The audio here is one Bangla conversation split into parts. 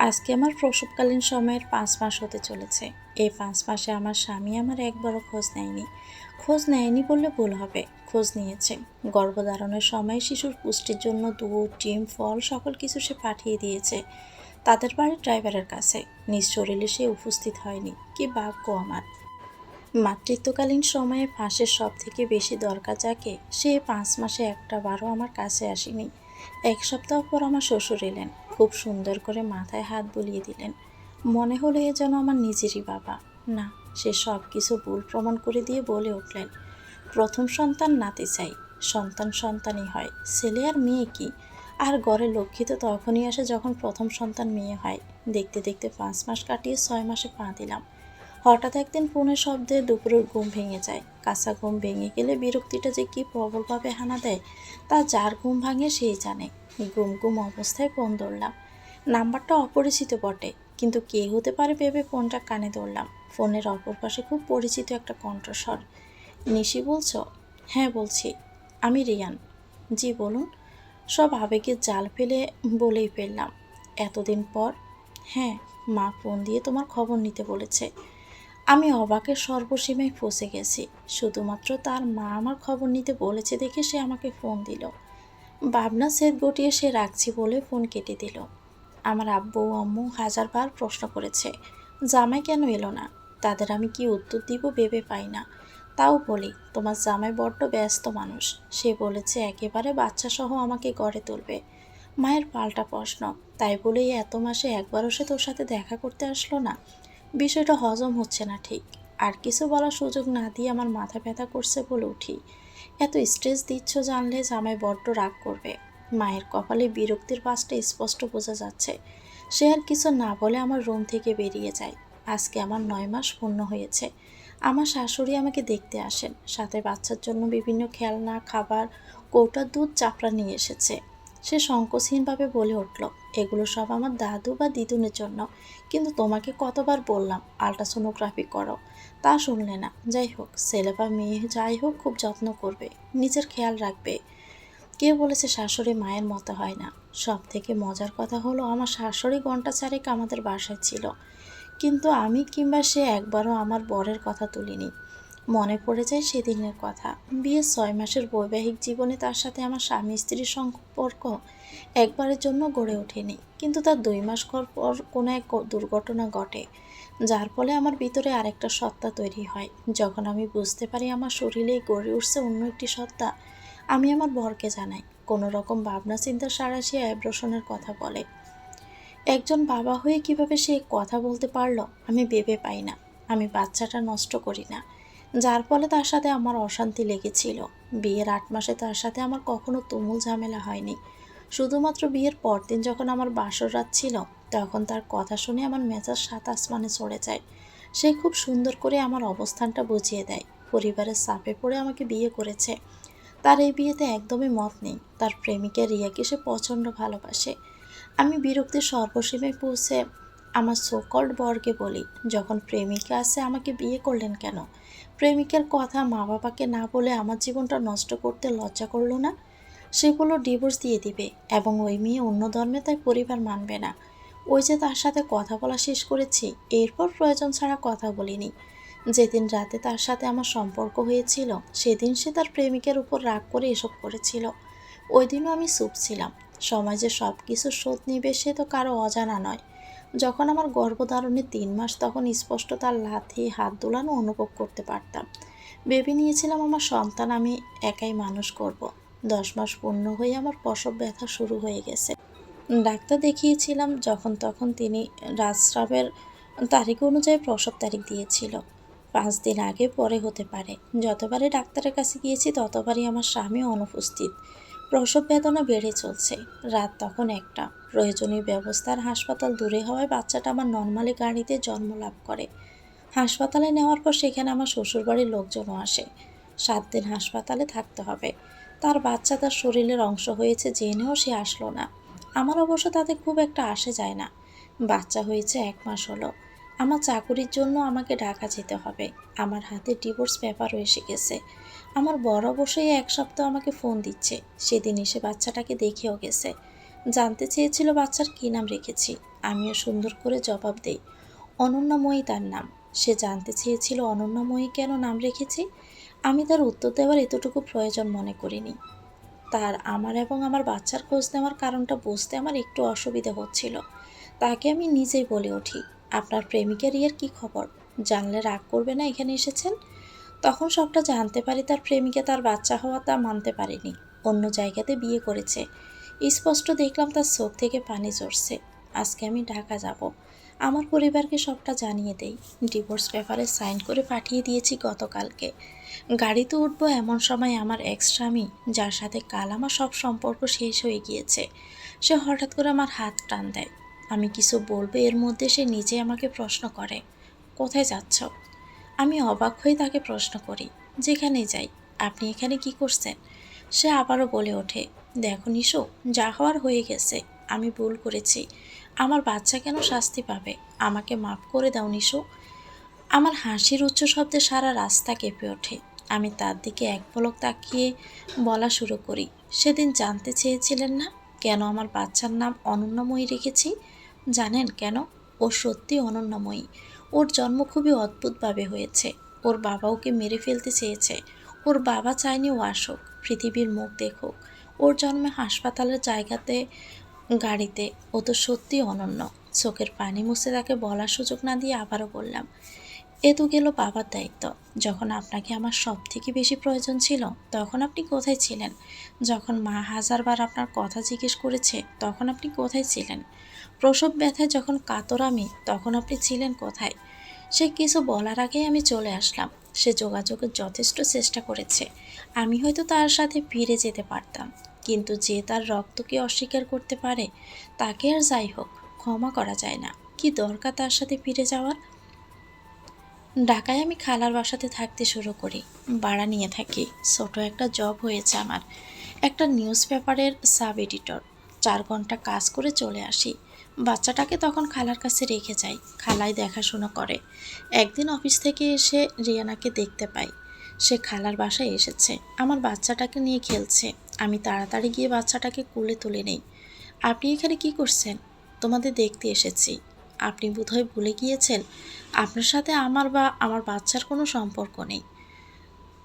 আজকে আমার প্রসবকালীন সময়ের পাঁচ মাস হতে চলেছে। এই পাঁচ মাসে আমার স্বামী আমার একবারও খোঁজ নেয়নি। খোঁজ নেয়নি বললে ভুল হবে। খোঁজ নিয়েছে। গর্ভধারণের সময় শিশুর পুষ্টির জন্য দুধ, ডিম, ফল সকল কিছু সে পাঠিয়ে দিয়েছে। তাদের বাড়ির ড্রাইভারের কাছে। নিজ শরীরে সে উপস্থিত হয়নি। কি ভাগ্য আমার। মাতৃত্বকালীন সময়ে ফাঁসের সব থেকে বেশি দরকার যাকে, সে পাঁচ মাসে একটা বারও আমার কাছে আসেনি। এক সপ্তাহ পর আমার শ্বশুর এলেন। খুব সুন্দর করে মাথায় হাত বুলিয়ে দিলেন। মনে হলো এ যেন আমার নিজেরই বাবা। না, সে সব কিছু ভুল প্রমাণ করে দিয়ে বলে উঠলেন, প্রথম সন্তান নাতি চাই, সন্তান সন্তানই হয়। ছেলে আর মেয়ে কি? আর গড়ে লক্ষ্মী তো তখনই আসে যখন প্রথম সন্তান মেয়ে হয়। দেখতে দেখতে পাঁচ মাস কাটিয়ে ছয় মাসে পা দিলাম। হঠাৎ একদিন ফোনের শব্দে দুপুরের ঘুম ভেঙে যায়। কাঁচা ঘুম ভেঙে গেলে বিরক্তিটা যে কী প্রবলভাবে হানা দেয়, তা যার ঘুম ভাঙে সেই জানে। ঘুম ঘুম অবস্থায় ফোন ধরলাম। নাম্বারটা অপরিচিত বটে, কিন্তু কে হতে পারে ভেবে ফোনটা কানে ধরলাম। ফোনের অপর পাশে খুব পরিচিত একটা কণ্ঠস্বর। নিশি বলছো হ্যাঁ বলছি। আমি রিয়ান। জি, বলুন। সব আবেগের জাল ফেলে বলেই ফেললাম। এতদিন পর? হ্যাঁ মা ফোন দিয়ে তোমার খবর নিতে বলেছে। আমি অবাকের সর্বসীমায় ফসে গেছি। শুধুমাত্র তার মা আমার খবর নিতে বলেছে দেখে সে আমাকে ফোন দিল। ভাবনা সেদ গটিয়ে সে রাখছি বলে ফোন কেটে দিল। আমার আব্বু আম্মু হাজারবার প্রশ্ন করেছে, জামাই কেন এলো না? তাদের আমি কি উত্তর দিব ভেবে পাই না। তাও বলি, তোমার জামাই বড্ড ব্যস্ত মানুষ। সে বলেছে একেবারে বাচ্চা সহ আমাকে গড়ে তুলবে। মায়ের পাল্টা প্রশ্ন, তাই বলেই এত মাসে একবারও সে তোর সাথে দেখা করতে আসলো না? বিষয়টা হজম হচ্ছে না ঠিক। আর কিছু বলার সুযোগ না দিয়ে আমার মাথা ব্যথা করছে বলে উঠি। এত স্ট্রেস দিচ্ছ জানলে জামাই বড্ড রাগ করবে। মায়ের কপালে বিরক্তির পাশটা স্পষ্ট বোঝা যাচ্ছে। সে আর কিছু না বলে আমার রুম থেকে বেরিয়ে যায়। আজকে আমার নয় মাস পূর্ণ হয়েছে। আমার শাশুড়ি আমাকে দেখতে আসেন। সাথে বাচ্চার জন্য বিভিন্ন খেলনা, খাবার কৌটার দুধ, চাপড়া নিয়ে এসেছে। সে সংকোচহীনভাবে বলে উঠল, এগুলো সব আমার দাদু বা দিদুনের জন্য। কিন্তু তোমাকে কতবার বললাম আলট্রাসোনোগ্রাফি করো। তা শুনলে না। যাই হোক, ছেলে বা মেয়ে যাই হোক, খুব যত্ন করবে, নিজের খেয়াল রাখবে। কে বলেছে শাশুড়ি মায়ের মতো হয় না। সব থেকে মজার কথা হলো, আমার শাশুড়ি ঘণ্টা চারেক আমাদের বাসায় ছিল। কিন্তু আমি কিংবা সে একবারও আমার বরের কথা তুলিনি। মনে পড়ে যায় সেদিনের কথা। বিয়ের ছয় মাসের বৈবাহিক জীবনে তার সাথে আমার স্বামী স্ত্রীর সম্পর্ক একবারের জন্য গড়ে ওঠেনি। কিন্তু তার দুই মাস পর পর কোনো এক দুর্ঘটনা ঘটে, যার ফলে আমার ভিতরে আরেকটা সত্তা তৈরি হয়। যখন আমি বুঝতে পারি আমার শরীরেই গড়ে উঠছে অন্য একটি সত্তা, আমি আমার বরকে জানাই। কোনো রকম ভাবনা চিন্তা সারা সে অ্যাব্রোশনের কথা বলে। একজন বাবা হয়ে কীভাবে সে কথা বলতে পারল আমি ভেবে পাই না। আমি বাচ্চাটা নষ্ট করি না। যার ফলে তার সাথে আমার অশান্তি লেগেছিল। বিয়ের আট মাসে তার সাথে আমার কখনো তুমুল ঝামেলা হয়নি। শুধুমাত্র বিয়ের পরদিন যখন আমার বাসর রাত ছিল, তখন তার কথা শুনে আমার মেজাজ সাত আসমানে চড়ে যায়। সে খুব সুন্দর করে আমার অবস্থানটা বুঝিয়ে দেয়। পরিবারের চাপে পড়ে আমাকে বিয়ে করেছে। তার এই বিয়েতে একদমই মত নেই। তার প্রেমিকা রিয়াকে সে প্রচণ্ড ভালোবাসে। আমি বিরক্তির সর্বসীমে পৌঁছে আমার সোকল্ড বরকে বলি, যখন প্রেমিকা আছে আমাকে বিয়ে করলেন কেন? প্রেমিকের কথা মা বাবাকে না বলে আমার জীবনটা নষ্ট করতে লজ্জা করল না? সেগুলো ডিভোর্স দিয়ে দিবে এবং ওই মেয়ে অন্য ধর্মে তাই পরিবার মানবে না। ওই যে তার সাথে কথা বলা শেষ করেছি, এরপর প্রয়োজন ছাড়া কথা বলিনি। যেদিন রাতে তার সাথে আমার সম্পর্ক হয়েছিল, সেদিন সে তার প্রেমিকের উপর রাগ করে এসব করেছিল। ওই দিনও আমি চুপ ছিলাম। সমাজে সব কিছু শোধ নিবে সে তো কারও অজানা নয়। যখন আমার গর্ভধারণের তিন মাস, তখন স্পষ্ট তার লাথি, হাত দোলানো অনুভব করতে পারতাম। ভেবে নিয়েছিলাম আমার সন্তান আমি একাই মানুষ করব। দশ মাস পূর্ণ হয়ে আমার প্রসব ব্যথা শুরু হয়ে গেছে। ডাক্তার দেখিয়েছিলাম যখন তখন তিনি রাজস্রাবের তারিখ অনুযায়ী প্রসব তারিখ দিয়েছিল। পাঁচ দিন আগে পরে হতে পারে। যতবারই ডাক্তারের কাছে গিয়েছি, ততবারই আমার স্বামী অনুপস্থিত। প্রসব বেদনা বেড়ে চলছে। রাত তখন একটা। প্রয়োজনীয় ব্যবস্থার হাসপাতাল দূরে হওয়ায় বাচ্চাটা আমার নর্মালি গাড়িতে জন্ম লাভ করে। হাসপাতালে নেওয়ার পর সেখানে আমার শ্বশুরবাড়ির লোকজনও আসে। সাত দিন হাসপাতালে থাকতে হবে। তার বাচ্চা তার শরীরের অংশ হয়েছে জেনেও সে আসলো না। আমার অবশ্য তাতে খুব একটা আসে যায় না। বাচ্চা হয়েছে এক মাস হলো। আমার চাকুরির জন্য আমাকে ঢাকা যেতে হবে। আমার হাতে ডিভোর্স পেপারও এসে গেছে। আমার বড় অবশ্যই এক সপ্তাহ আমাকে ফোন দিচ্ছে। সেদিন এসে বাচ্চাটাকে দেখেও গেছে। জানতে চেয়েছিল বাচ্চার কী নাম রেখেছি। আমিও সুন্দর করে জবাব দেই। অনন্যাময়ী তার নাম। সে জানতে চেয়েছিল অনন্যাময়ী কেন নাম রেখেছি? আমি তার উত্তর দেওয়ার এতটুকু প্রয়োজন মনে করিনি। তার আমার এবং আমার বাচ্চার খোঁজ নেওয়ার কারণটা বুঝতে আমার একটু অসুবিধা হচ্ছিল। তাকে আমি নিজেই বলে উঠি আপনার প্রেমিকের ইয়ের কী খবর? জানলে রাগ করবে না এখানে এসেছেন? তখন সবটা জানতে পারি, তার প্রেমিকা তার বাচ্চা হওয়া তা মানতে পারেনি। অন্য জায়গাতে বিয়ে করেছে। স্পষ্ট দেখলাম তার চোখ থেকে পানি ঝরছে। আজকে আমি ঢাকা যাব। আমার পরিবারকে সবটা জানিয়ে দেই। ডিভোর্স পেপারে সাইন করে পাঠিয়ে দিয়েছি গতকালকে। গাড়িতে উঠবো এমন সময় আমার এক্স স্বামী যার সাথে কাল আমার সব সম্পর্ক শেষ হয়ে গিয়েছে। সে হঠাৎ করে আমার হাত টান দেয়। আমি কিছু বলব এর মধ্যে সে নিজে আমাকে প্রশ্ন করে, কোথায় যাচ্ছ? আমি অবাক হয়ে তাকে প্রশ্ন করি যেখানে যাই, আপনি এখানে কি করছেন? সে আবারও বলে ওঠে, দেখো নিশো, যা হওয়ার হয়ে গেছে, আমি ভুল করেছি। আমার বাচ্চা কেন শাস্তি পাবে? আমাকে মাফ করে দাও নিশো। আমার হাসির উচ্চ শব্দে সারা রাস্তা কেঁপে ওঠে। আমি তার দিকে এক পলক তাকিয়ে বলা শুরু করি, সেদিন জানতে চেয়েছিলেন না? কেন আমার বাচ্চার নাম অনন্যময়ী রেখেছি? জানেন কেন? ও সত্যি অনন্যময়ী। ওর জন্ম খুবই অদ্ভুতভাবে হয়েছে। ওর বাবা ওকে মেরে ফেলতে চেয়েছে? ওর বাবা চায়নি ও আসুক, পৃথিবীর মুখ দেখুক। ওর জন্মে হাসপাতালের জায়গাতে, গাড়িতে। ও তো সত্যি অনন্য। চোখের পানি মুছে তাকে বলার সুযোগ না দিয়ে আবারও বললাম এ তো গেল বাবার দায়িত্ব। যখন আপনাকে আমার সব থেকে বেশি প্রয়োজন ছিল, তখন আপনি কোথায় ছিলেন? যখন মা হাজারবার আপনার কথা জিজ্ঞেস করেছে, তখন আপনি কোথায় ছিলেন? প্রসব ব্যথায় যখন কাতর আমি, তখন আপনি ছিলেন কোথায়? সে কিছু বলার আগেই আমি চলে আসলাম। সে যোগাযোগের যথেষ্ট চেষ্টা করেছে। আমি হয়তো তার সাথে ফিরে যেতে পারতাম। কিন্তু যে তার রক্তকে অস্বীকার করতে পারে, তাকে আর যাই হোক, ক্ষমা করা যায় না। কি দরকার তার সাথে ফিরে যাওয়ার? ঢাকায় আমি খালার বাসাতে থাকতে শুরু করি, ভাড়া নিয়ে থাকি। ছোট একটা জব হয়েছে আমার। একটা নিউজ পেপারের সাব এডিটর চার ঘণ্টা কাজ করে চলে আসি। বাচ্চাটাকে তখন খালার কাছে রেখে যাই। খালাই দেখাশোনা করে। একদিন অফিস থেকে এসে রিয়ানাকে দেখতে পাই। সে খালার বাসায় এসেছে। আমার বাচ্চাটাকে নিয়ে খেলছে। আমি তাড়াতাড়ি গিয়ে বাচ্চাটাকে কোলে তুলে নেই। আপনি এখানে কি করছেন? তোমাদের দেখতে এসেছি। আপনি বোধহয় ভুলে গিয়েছেন? আপনার সাথে আমার বা আমার বাচ্চার কোনো সম্পর্ক নেই।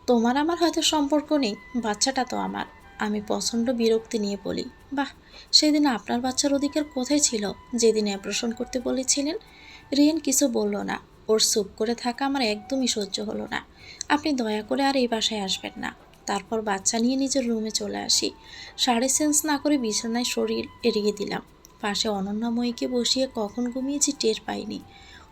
তোমার আমার হয়তো সম্পর্ক নেই, বাচ্চাটা তো আমার। আমি প্রচণ্ড বিরক্তি নিয়ে বলি, বাহ, সেদিন আপনার বাচ্চার অধিকার কোথায় ছিল যেদিন অ্যাব্রেশন করতে বলেছিলেন? রিয়েন কিছু বলল না। ওর চুপ করে থাকা আমার একদমই সহ্য হলো না। আপনি দয়া করে আর এই বাসায় আসবেন না। তারপর বাচ্চা নিয়ে নিজের রুমে চলে আসি। সাড়ে সেন্স না করে বিছানায় শরীর এড়িয়ে দিলাম। পাশে অনন্যাময়ীকে বসিয়ে কখন ঘুমিয়েছি টের পাইনি।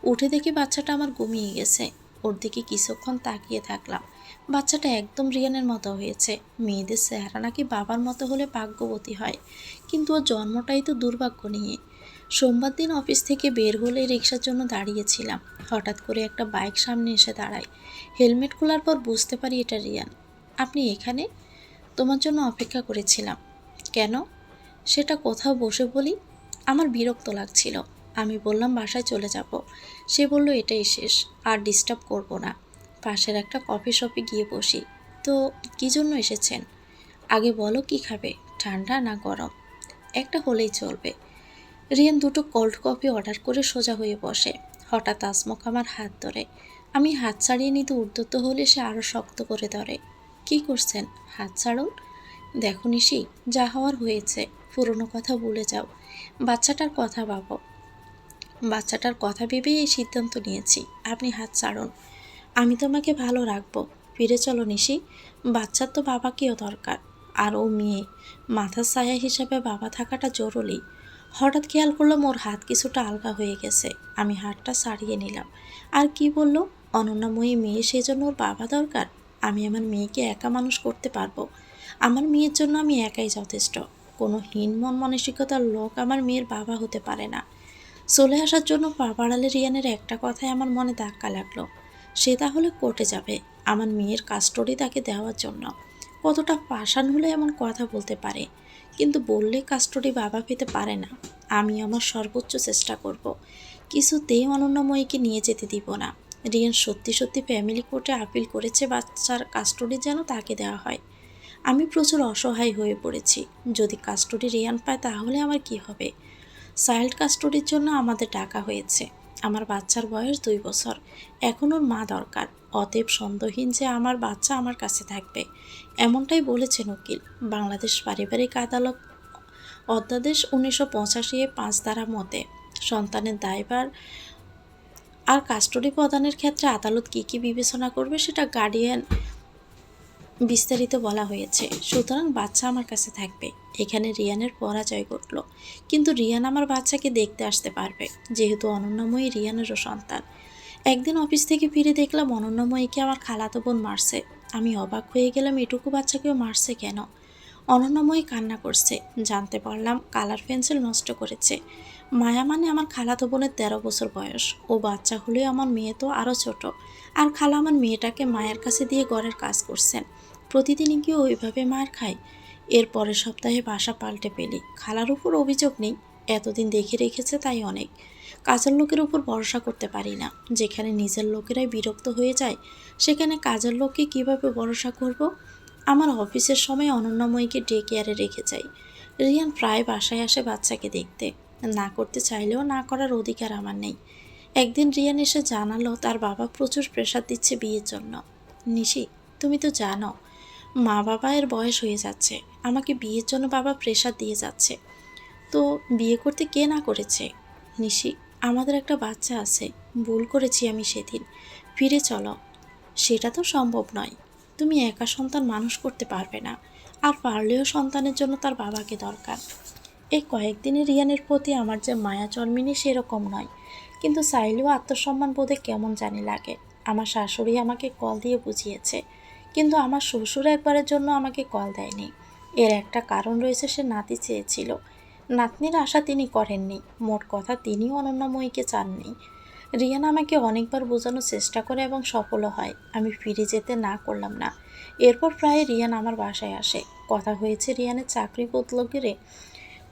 উঠে দেখি বাচ্চাটা আমার ঘুমিয়ে গেছে। ওর দিকে কিছুক্ষণ তাকিয়ে থাকলাম। বাচ্চাটা একদম রিয়ানের মতো হয়েছে। মেয়েদের চেহারা নাকি বাবার মতো হলে ভাগ্যবতী হয়। কিন্তু ওর জন্মটাই তো দুর্ভাগ্য নিয়ে। সোমবার দিন অফিস থেকে বের হলে রিক্সার জন্য দাঁড়িয়েছিলাম। হঠাৎ করে একটা বাইক সামনে এসে দাঁড়ায়। হেলমেট খোলার পর বুঝতে পারি এটা রিয়ান। আপনি এখানে? তোমার জন্য অপেক্ষা করেছিলাম। কেন? সেটা কোথাও বসে বলি। আমার বিরক্ত লাগছিল। আমি বললাম, বাসায় চলে যাব। সে বলল, এটাই শেষ, আর ডিস্টার্ব করব না। পাশের একটা কফি শপে গিয়ে বসি। তো কী জন্য এসেছেন? আগে বলো কি খাবে, ঠান্ডা না গরম? একটা হলেই চলবে। রিয়ান দুটো কোল্ড কফি অর্ডার করে সোজা হয়ে বসে। হঠাৎ আসমক আমার হাত ধরে। আমি হাত ছাড়িয়ে নিতে উদ্যত হলে সে আরও শক্ত করে ধরে। কি করছেন? হাত ছাড়ুন? দেখো নিশি, যা হওয়ার হয়েছে। পুরনো কথা ভুলে যাও। বাচ্চাটার কথা ভাবো। বাচ্চাটার কথা ভেবেই এই সিদ্ধান্ত নিয়েছি। আপনি হাত ছাড়ুন। আমি তোমাকে ভালো রাখব। ফিরে চলো নিশি। বাচ্চার তো বাবাকেও দরকার। আর ও মেয়ে। মাথার ছায়া হিসাবে বাবা থাকাটা জরুরি। হঠাৎ খেয়াল করলাম ওর হাত কিছুটা আলগা হয়ে গেছে। আমি হাতটা সারিয়ে নিলাম। আর কি বলল? অনন্যাময়ী মেয়ে সেজন্য ওর বাবা দরকার? আমি আমার মেয়েকে একা মানুষ করতে পারব? আমার মেয়ের জন্য আমি একাই যথেষ্ট। কোনো হীন মন মানসিকতার লোক আমার মেয়ের বাবা হতে পারে না। চলে আসার জন্য পা বাড়ালে রিয়ানের একটা কথাই আমার মনে ধাক্কা লাগল। সে তাহলে কোর্টে যাবে, আমার মেয়ের কাস্টডি তাকে দেওয়ার জন্য। কতটা পাষাণ হলে এমন কথা বলতে পারে। কিন্তু বললে কাস্টডি বাবা পেতে পারে না। আমি আমার সর্বোচ্চ চেষ্টা করব। কিছুতেই অনন্যময়ীকে নিয়ে যেতে দিব না। রিয়ান সত্যি সত্যি ফ্যামিলি কোর্টে আপিল করেছে, বাচ্চার কাস্টডি যেন তাকে দেওয়া হয়। আমি প্রচুর অসহায় হয়ে পড়েছি। যদি কাস্টডি রিয়ান পায় তাহলে আমার কি হবে? চাইল্ড কাস্টডির জন্য আমাদের ডাকা হয়েছে। আমার বাচ্চার বয়স দুই বছর। এখন ওর মা দরকার। অতএব সন্দেহহীন যে আমার বাচ্চা আমার কাছে থাকবে। এমনটাই বলেছেন উকিল। বাংলাদেশ পারিবারিক আদালত অধ্যাদেশ উনিশশো পঁচাশি পাঁচ ধারা মতে সন্তানের দায়ভার আর কাস্টডি প্রদানের ক্ষেত্রে আদালত কী কী বিবেচনা করবে সেটা গার্ডিয়ান বিস্তারিত বলা হয়েছে। সুতরাং বাচ্চা আমার কাছে থাকবে। এখানে রিয়ানের পরাজয় ঘটল। কিন্তু রিয়ান আমার বাচ্চাকে দেখতে আসতে পারবে, যেহেতু অনন্যময়ী রিয়ানেরও সন্তান। একদিন অফিস থেকে ফিরে দেখলাম অনন্যময়ীকে আমার খালাতো বোন মারছে। আমি অবাক হয়ে গেলাম, এটুকু বাচ্চাকেও মারছে কেন? অনন্যময়ী কান্না করছে। জানতে পারলাম, কালার পেন্সিল নষ্ট করেছে। মায়া মানে আমার খালাতো বোনের তেরো বছর বয়স। ও বাচ্চা হলেও আমার মেয়ে তো আরও ছোট। আর খালা আমার মেয়েটাকে মায়ের কাছে দিয়ে ঘরের কাজ করছেন। প্রতিদিনই কি ওইভাবে মার খায় এর পরের সপ্তাহে বাসা পাল্টে পেলি খালার উপর অভিযোগ নেই। এতদিন দেখে রেখেছে তাই অনেক। কাজের লোকের উপর ভরসা করতে পারি না। যেখানে নিজের লোকেরাই বিরক্ত হয়ে যায়, সেখানে কাজের লোককে কীভাবে ভরসা করব? আমার অফিসের সময় অনন্যময়ীকে ডে কেয়ারে রেখে যাই। রিয়ান প্রায় বাসায় আসে বাচ্চাকে দেখতে। না করতে চাইলেও না করার অধিকার আমার নেই। একদিন রিয়ান এসে জানালো, তার বাবা প্রচুর প্রেশার দিচ্ছে বিয়ের জন্য। নিশি, তুমি তো জানো মা বাবা এর বয়স হয়ে যাচ্ছে। আমাকে বিয়ের জন্য বাবা প্রেশার দিয়ে যাচ্ছে। তো বিয়ে করতে কে না করেছে? নিশি, আমাদের একটা বাচ্চা আছে। ভুল করেছি আমি সেদিন। ফিরে চলো। সেটা তো সম্ভব নয়। তুমি একা সন্তান মানুষ করতে পারবে না। আর পারলেও সন্তানের জন্য তার বাবাকে দরকার। এই কয়েকদিনে রিয়ানের প্রতি আমার যে মায়া জন্মিনি সেরকম নয়। কিন্তু চাইলেও আত্মসম্মান বোধে কেমন জানি লাগে। আমার শাশুড়ি আমাকে কল দিয়ে বুঝিয়েছে। কিন্তু আমার শ্বশুর একবারের জন্য আমাকে কল দেয়নি। এর একটা কারণ রয়েছে সে নাতি চেয়েছিল। নাতনির আশা তিনি করেননি। মোট কথা তিনিও অনন্যময়ীকে চাননি। রিয়ান আমাকে অনেকবার বোঝানোর চেষ্টা করে এবং সফলও হয়। আমি ফিরে যেতে না করলাম না। এরপর প্রায় রিয়ান আমার বাসায় আসে। কথা হয়েছে রিয়ানের চাকরি বদল গেলে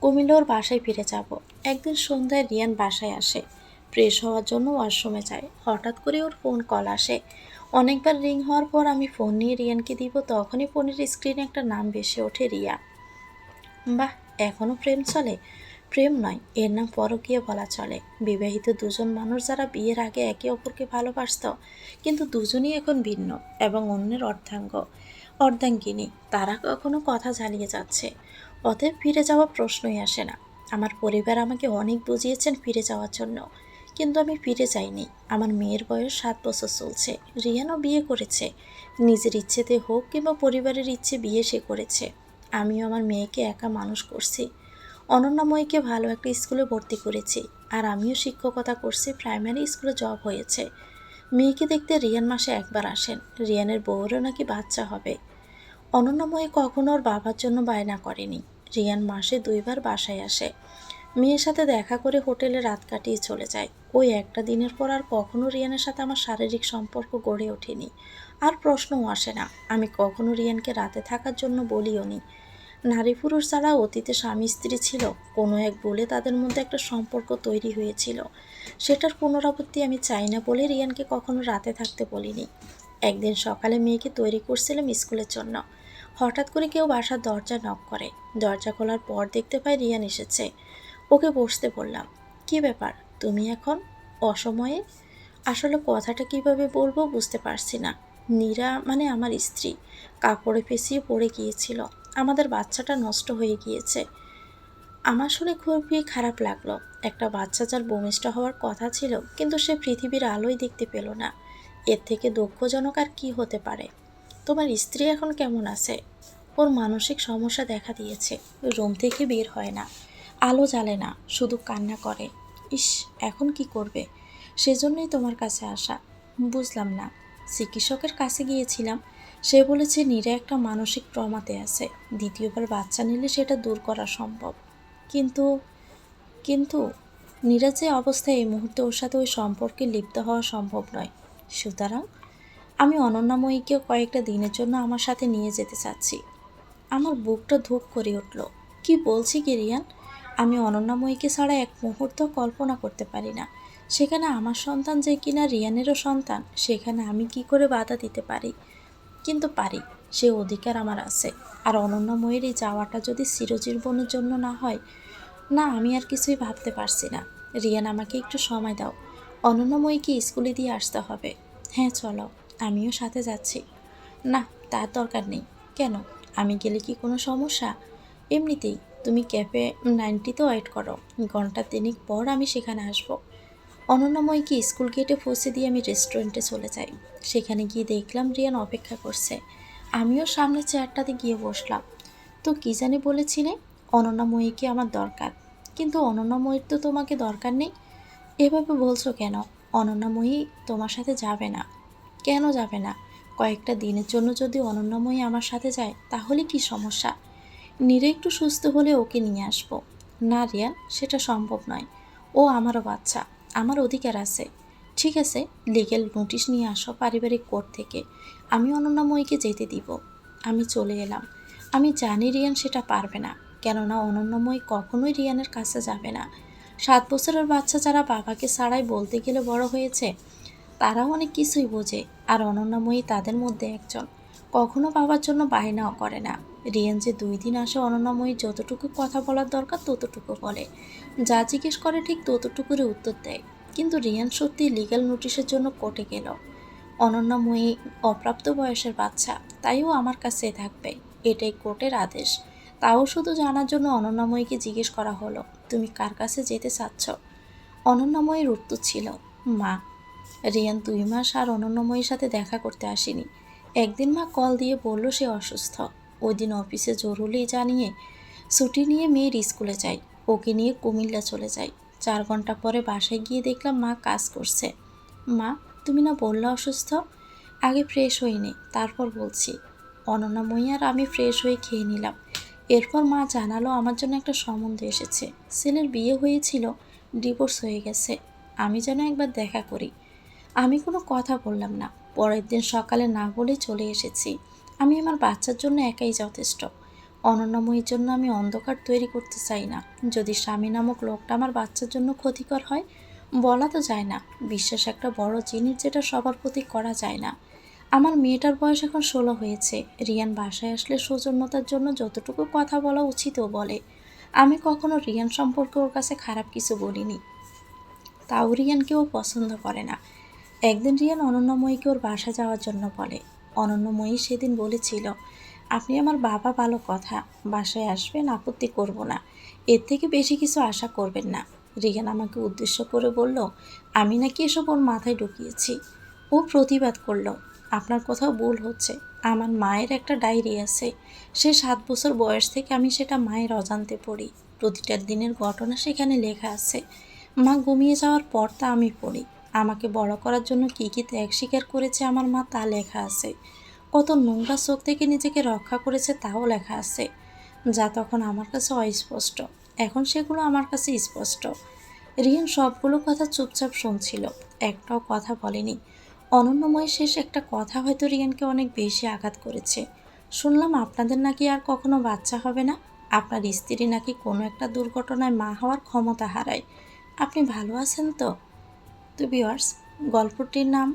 কুমিল্লা ওর বাসায় ফিরে যাব। একদিন সন্ধ্যায় রিয়ান বাসায় আসে। ফ্রেশ হওয়ার জন্য ওয়াশরুমে যায়। হঠাৎ করে ওর ফোন কল আসে। অনেকবার রিং হওয়ার পর আমি ফোন নিয়ে রিয়ানকে দিব, তখনই ফোনের স্ক্রিনে একটা নাম ভেসে ওঠে রিয়া। বাহ এখনও প্রেম চলে? প্রেম নয়, এর নাম পরকীয়া বলা চলে। বিবাহিত দুজন মানুষ যারা বিয়ের আগে একে অপরকে ভালোবাসত, কিন্তু দুজনই এখন ভিন্ন এবং অন্যের অর্ধাঙ্গ, অর্ধাঙ্গিনী। তারা কখনো কথা জ্বালিয়ে যাচ্ছে। অতএব ফিরে যাওয়া প্রশ্নই আসে না। আমার পরিবার আমাকে অনেক বুঝিয়েছেন ফিরে যাওয়ার জন্য। কিন্তু আমি ফিরে যাইনি। আমার মেয়ের বয়স সাত বছর চলছে। রিয়ানও বিয়ে করেছে। নিজের ইচ্ছেতে হোক কিংবা পরিবারের ইচ্ছে বিয়ে সে করেছে। আমিও আমার মেয়েকে একা মানুষ করছি। অনন্যাময়ীকে ভালো একটা স্কুলে ভর্তি করেছি। আর আমিও শিক্ষকতা করছি, প্রাইমারি স্কুলে জব হয়েছে। মেয়েকে দেখতে রিয়ান মাসে একবার আসেন। রিয়ানের বউরও নাকি বাচ্চা হবে। অনন্যময়ী কখনো ওর বাবার জন্য বায়না করেনি। রিয়ান মাসে দুইবার বাসায় আসে। মেয়ের সাথে দেখা করে হোটেলে রাত কাটিয়ে চলে যায়। ওই একটা দিনের পর আর কখনো রিয়ানের সাথে আমার শারীরিক সম্পর্ক গড়ে ওঠেনি। আর প্রশ্নও আসে না। আমি কখনো রিয়ানকে রাতে থাকার জন্য বলিও নি। নারী পুরুষ যারা অতীতে স্বামী স্ত্রী ছিল, কোনো এক বলে তাদের মধ্যে একটা সম্পর্ক তৈরি হয়েছিল। সেটার পুনরাবৃত্তি আমি চাই না বলে রিয়ানকে কখনো রাতে থাকতে বলিনি। একদিন সকালে মেয়েকে তৈরি করছিলাম স্কুলের জন্য। হঠাৎ করে কেউ বাসার দরজা নক করে। দরজা খোলার পর দেখতে পাই রিয়ান এসেছে। ওকে বসতে বললাম, কি ব্যাপার? তুমি এখন অসময়ে? আসলে কথাটা কীভাবে বলব বুঝতে পারছি না। নীরা মানে আমার স্ত্রী। কাপড়ে পেঁচিয়ে পড়ে গিয়েছিল। আমাদের বাচ্চাটা নষ্ট হয়ে গিয়েছে। আমার শুনে খুবই খারাপ লাগল। একটা বাচ্চা যার বমিষ্ঠ হওয়ার কথা ছিল, কিন্তু সে পৃথিবীর আলোই দেখতে পেল না। এর থেকে দুঃখজনক আর কি হতে পারে? তোমার স্ত্রী এখন কেমন আছে? ওর মানসিক সমস্যা দেখা দিয়েছে। রুম থেকে বের হয় না। আলো জ্বালে না, শুধু কান্না করে। ইস, এখন কি করবে? সেজন্যই তোমার কাছে আসা। বুঝলাম না। চিকিৎসকের কাছে গিয়েছিলাম। সে বলেছে, নীরা একটা মানসিক ট্রমাতে আছে। দ্বিতীয়বার বাচ্চা নিলে সেটা দূর করা সম্ভব। কিন্তু কিন্তু নীরা যে অবস্থায় এই মুহূর্তে ওর সাথে ওই সম্পর্কে লিপ্ত হওয়া সম্ভব নয়। সুতরাং আমি অনন্যাময়ীকে কয়েকটা দিনের জন্য আমার সাথে নিয়ে যেতে চাচ্ছি। আমার বুকটা ধূপ করে উঠল। কি বলছি কি, রিয়ান? আমি অনন্যাময়ীকে ছাড়া এক মুহূর্ত কল্পনা করতে পারি না। সেখানে আমার সন্তান যে কিনা রিয়ানেরও সন্তান, সেখানে আমি কি করে বাধা দিতে পারি? কিন্তু পারি, সে অধিকার আমার আছে। আর অনন্যময়ের এই যাওয়াটা যদি চিরজীবনের জন্য না হয়, না, আমি আর কিছুই ভাবতে পারছি না। রিয়ান, আমাকে একটু সময় দাও। অনন্যময়ীকে স্কুলে দিয়ে আসতে হবে। হ্যাঁ চলো, আমিও সাথে যাচ্ছি। না, তার দরকার নেই। কেন? আমি গেলে কি কোনো সমস্যা? এমনিতেই তুমি ক্যাফে নাইনটিতে ওয়েট করো। ঘণ্টা তিনেক পর আমি সেখানে আসব। অনন্যময়কে স্কুল গেটে পৌঁছে দিয়ে আমি রেস্টুরেন্টে চলে যাই। সেখানে গিয়ে দেখলাম রিয়ান অপেক্ষা করছে। আমিও সামনে চেয়ারটাতে গিয়ে বসলাম। তো কী জানি বলেছিলে, অনন্যাময়ীকে আমার দরকার। কিন্তু অনন্যাময়ীর তো তোমাকে দরকার নেই। এভাবে বলছো কেন? অনন্যাময়ী তোমার সাথে যাবে না। কেন যাবে না? কয়েকটা দিনের জন্য যদি অনন্যাময়ী আমার সাথে যায়, তাহলে কি সমস্যা? নীরে একটু সুস্থ হলে ওকে নিয়ে আসব। না রিয়ান সেটা সম্ভব নয়। ও আমারও বাচ্চা, আমার অধিকার আছে। ঠিক আছে লিগেল নোটিশ নিয়ে আসো পারিবারিক কোর্ট থেকে। আমি অনন্যাময়ীকে যেতে দিব। আমি চলে এলাম। আমি জানি রিয়ান সেটা পারবে না, কেননা অনন্যময়ী কখনোই রিয়ানের কাছে যাবে না। সাত বছরের বাচ্চা যারা বাবাকে ছাড়াই বলতে গেলে বড় হয়েছে, তারাও অনেক কিছুই বোঝে, আর অনন্যাময়ী তাদের মধ্যে একজন। কখনো বাবার জন্য বায়নাও করে না। রিয়ান যে দুই দিন আসে অনন্যাময়ী যতটুকু কথা বলার দরকার ততটুকু বলে। যা জিজ্ঞেস করে ঠিক ততটুকুরই উত্তর দেয়। কিন্তু রিয়ান সত্যি লিগ্যাল নোটিশের জন্য কোর্টে গেল। অনন্যাময়ী অপ্রাপ্ত বয়সের বাচ্চা, তাইও আমার কাছে থাকবে, এটাই কোর্টের আদেশ। তাও শুধু জানার জন্য অনন্যাময়ীকে জিজ্ঞেস করা হলো, তুমি কার কাছে যেতে চাচ্ছ? অনন্যাময়ীর উত্তর ছিল, মা। রিয়ান দুই মাস আর অনন্যময়ীর সাথে দেখা করতে আসেনি। একদিন মা কল দিয়ে বলল সে অসুস্থ। ওই দিন অফিসে জরুরি জানিয়ে ছুটি নিয়ে মেয়ের স্কুলে যাই। ওকে নিয়ে কুমিল্লা চলে যাই। চার ঘণ্টা পরে বাসায় গিয়ে দেখলাম মা কাজ করছে। মা, তুমি না বললে অসুস্থ? আগে ফ্রেশ হইনি তারপর বলছি। অনন্যাময়ী আর আমি ফ্রেশ হয়ে খেয়ে নিলাম। এরপর মা জানালো আমার জন্য একটা সম্বন্ধ এসেছে। ছেলের বিয়ে হয়েছিল, ডিভোর্স হয়ে গেছে। আমি যেন একবার দেখা করি। আমি কোনো কথা বললাম না। পরের দিন সকালে না বলে চলে এসেছি। আমি আমার বাচ্চার জন্য একাই যথেষ্ট। অনন্যময়ীর জন্য আমি অন্ধকার তৈরি করতে চাই না। যদি স্বামী নামক লোকটা আমার বাচ্চার জন্য ক্ষতিকর হয়, বলা তো যায় না। বিশ্বাস একটা বড় জিনিস যেটা সবার প্রতি করা যায় না। আমার মেয়েটার বয়স এখন ষোলো হয়েছে। রিয়ান বাসায় আসলে সৌজন্যতার জন্য যতটুকু কথা বলা উচিতও বলে। আমি কখনো রিয়ান সম্পর্কে ওর কাছে খারাপ কিছু বলিনি। তাও রিয়ানকেও পছন্দ করে না। একদিন রিয়ান অনন্যময়ীকে ওর বাসা যাওয়ার জন্য বলে। অনন্যময়ী সেদিন বলেছিল, আপনি আমার বাবা ভালো কথা, বাসায় আসবেন, আপত্তি করব না। এর থেকে বেশি কিছু আশা করবেন না। রিয়ান আমাকে উদ্দেশ্য করে বলল, আমি নাকি এসব ওর মাথায় ঢুকিয়েছি। ও প্রতিবাদ করল, আপনার কোথাও ভুল হচ্ছে। আমার মায়ের একটা ডায়েরি আছে। সে সাত বছর বয়স থেকে আমি সেটা মায়ের অজান্তে পড়ি। প্রতিটা দিনের ঘটনা সেখানে লেখা আছে। মা ঘুমিয়ে যাওয়ার পর তা আমি পড়ি। আমাকে বড় করার জন্য কী কী ত্যাগ স্বীকার করেছে আমার মা তা লেখা আছে। কত নোংরা চোখ থেকে নিজেকে রক্ষা করেছে তাও লেখা আছে, যা তখন আমার কাছে অস্পষ্ট। এখন সেগুলো আমার কাছে স্পষ্ট। রিয়ান সবগুলো কথা চুপচাপ শুনছিল, একটাও কথা বলেনি। অনন্যময় শেষ একটা কথা হয়তো রিয়ানকে অনেক বেশি আঘাত করেছে। শুনলাম আপনাদের নাকি আর কখনো বাচ্চা হবে না? আপনার স্ত্রী নাকি কোনো একটা দুর্ঘটনায় মা হওয়ার ক্ষমতা হারায়। আপনি ভালো আছেন তো? তো বিয়ার্স গল্পটির নাম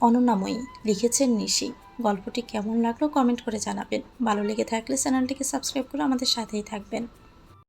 অনন্যাময়ী লিখেছেন নিশি। গল্পটি কেমন লাগল কমেন্ট করে জানাবেন। ভালো লেগে থাকলে চ্যানেলটিকে সাবস্ক্রাইব করে আমাদের সাথেই থাকবেন।